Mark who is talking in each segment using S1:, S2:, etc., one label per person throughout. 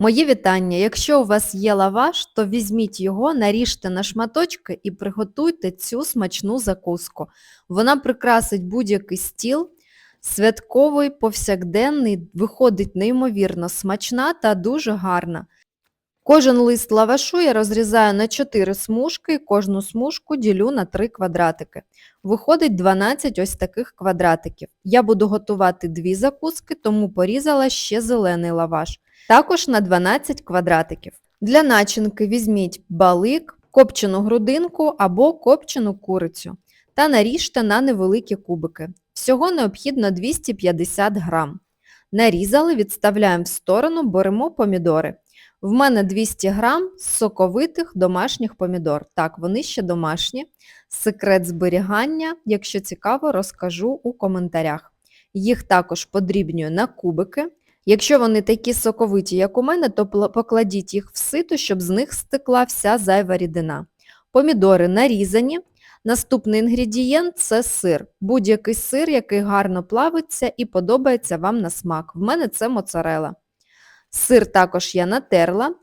S1: Мої вітання. Якщо у вас є лаваш, то візьміть його, наріжте на шматочки і приготуйте цю смачну закуску. Вона прикрасить будь-який стіл, святковий, повсякденний, виходить неймовірно смачна та дуже гарна. Кожен лист лавашу я розрізаю на 4 смужки і кожну смужку ділю на 3 квадратики. Виходить 12 ось таких квадратиків. Я буду готувати дві закуски, тому порізала ще зелений лаваш. Також на 12 квадратиків. Для начинки візьміть балик, копчену грудинку або копчену курицю та наріжте на невеликі кубики. Всього необхідно 250 грам. Нарізали, відставляємо в сторону, беремо помідори. В мене 200 грам соковитих домашніх помідор. Так, вони ще домашні. Секрет зберігання, якщо цікаво, розкажу у коментарях. Їх також подрібнюю на кубики. Якщо вони такі соковиті, як у мене, то покладіть їх в сито, щоб з них стекла вся зайва рідина. Помідори нарізані. Наступний інгредієнт це сир. Будь-який сир, який гарно плавиться і подобається вам на смак. В мене це моцарела. Сир також я натерла.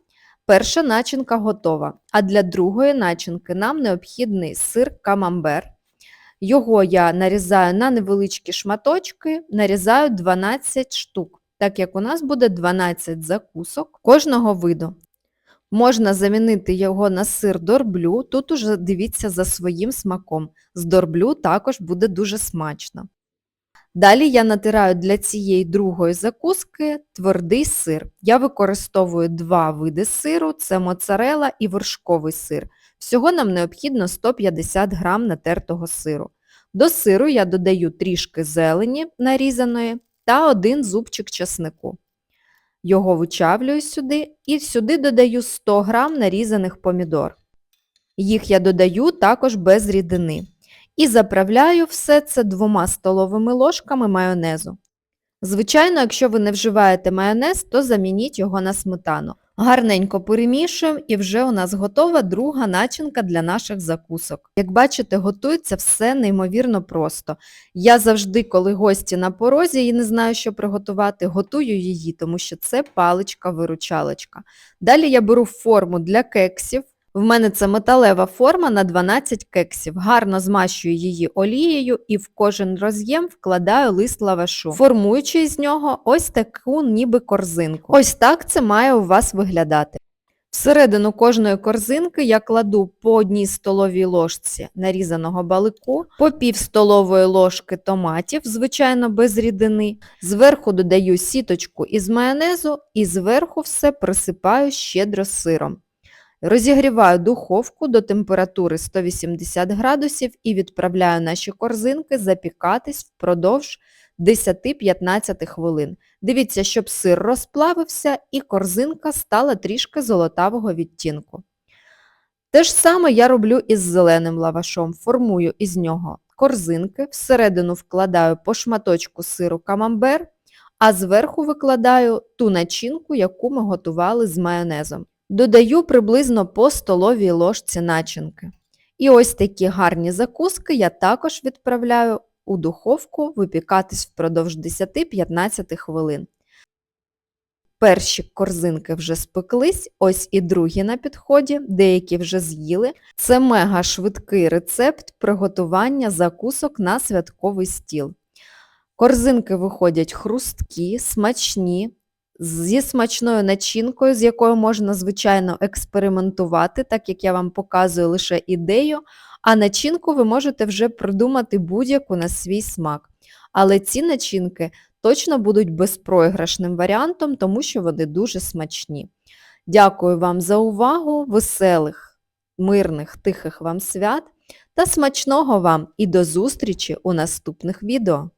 S1: Перша начинка готова. А для другої начинки нам необхідний сир камамбер. Його я нарізаю на невеличкі шматочки, нарізаю 12 штук, так як у нас буде 12 закусок кожного виду. Можна замінити його на сир дорблю, тут уже дивіться за своїм смаком. З дорблю також буде дуже смачно. Далі я натираю для цієї другої закуски твердий сир. Я використовую два види сиру, це моцарела і вершковий сир. Всього нам необхідно 150 г натертого сиру. До сиру я додаю трішки зелені нарізаної та один зубчик чеснику. Його вичавлюю сюди і сюди додаю 100 г нарізаних помідор. Їх я додаю також без рідини. І заправляю все це двома столовими ложками майонезу. Звичайно, якщо ви не вживаєте майонез, то замініть його на сметану. Гарненько перемішуємо і вже у нас готова друга начинка для наших закусок. Як бачите, готується все неймовірно просто. Я завжди, коли гості на порозі і не знаю, що приготувати, готую її, тому що це паличка-виручалочка. Далі я беру форму для кексів. В мене це металева форма на 12 кексів. Гарно змащую її олією і в кожен роз'єм вкладаю лист лавашу, формуючи з нього ось таку ніби корзинку. Ось так це має у вас виглядати. Всередину кожної корзинки я кладу по одній столовій ложці нарізаного балику, по пів столової ложки томатів, звичайно, без рідини. Зверху додаю сіточку із майонезу і зверху все присипаю щедро сиром. Розігріваю духовку до температури 180 градусів і відправляю наші корзинки запікатись впродовж 10-15 хвилин. Дивіться, щоб сир розплавився і корзинка стала трішки золотавого відтінку. Те ж саме я роблю із зеленим лавашом. Формую із нього корзинки, всередину вкладаю по шматочку сиру камамбер, а зверху викладаю ту начинку, яку ми готували з майонезом. Додаю приблизно по столовій ложці начинки. І ось такі гарні закуски я також відправляю у духовку випікатись впродовж 10-15 хвилин. Перші корзинки вже спеклись, ось і другі на підході, деякі вже з'їли. Це мега швидкий рецепт приготування закусок на святковий стіл. Корзинки виходять хрусткі, смачні, зі смачною начинкою, з якою можна, звичайно, експериментувати, так як я вам показую лише ідею, а начинку ви можете вже придумати будь-яку на свій смак. Але ці начинки точно будуть безпроіграшним варіантом, тому що вони дуже смачні. Дякую вам за увагу, веселих, мирних, тихих вам свят та смачного вам і до зустрічі у наступних відео!